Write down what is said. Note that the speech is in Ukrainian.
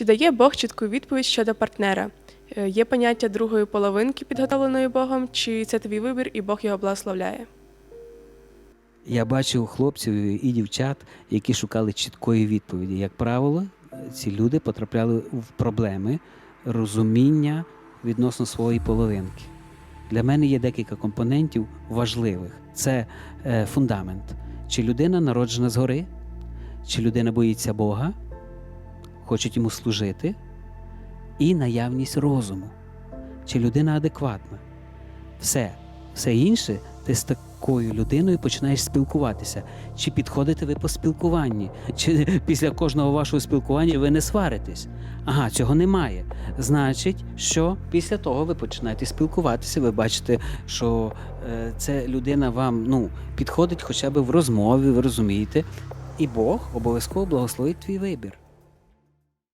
Чи дає Бог чітку відповідь щодо партнера? Е, Є поняття другої половинки, підготовленої Богом, чи це твій вибір і Бог його благословляє? Я бачив хлопців і дівчат, які шукали чіткої відповіді. Як правило, ці люди потрапляли в проблеми розуміння відносно своєї половинки. Для мене є декілька компонентів важливих. Це е, фундамент. Чи людина народжена згори, чи людина боїться Бога, хоче йому служити, і наявність розуму, чи людина адекватна. Все, все інше ти з такою людиною починаєш спілкуватися. Чи підходите ви по спілкуванні, чи після кожного вашого спілкування ви не сваритесь? Ага, цього немає. Значить, що після того ви починаєте спілкуватися, ви бачите, що е, ця людина вам ну, підходить хоча б в розмові, ви розумієте, і Бог обов'язково благословить твій вибір.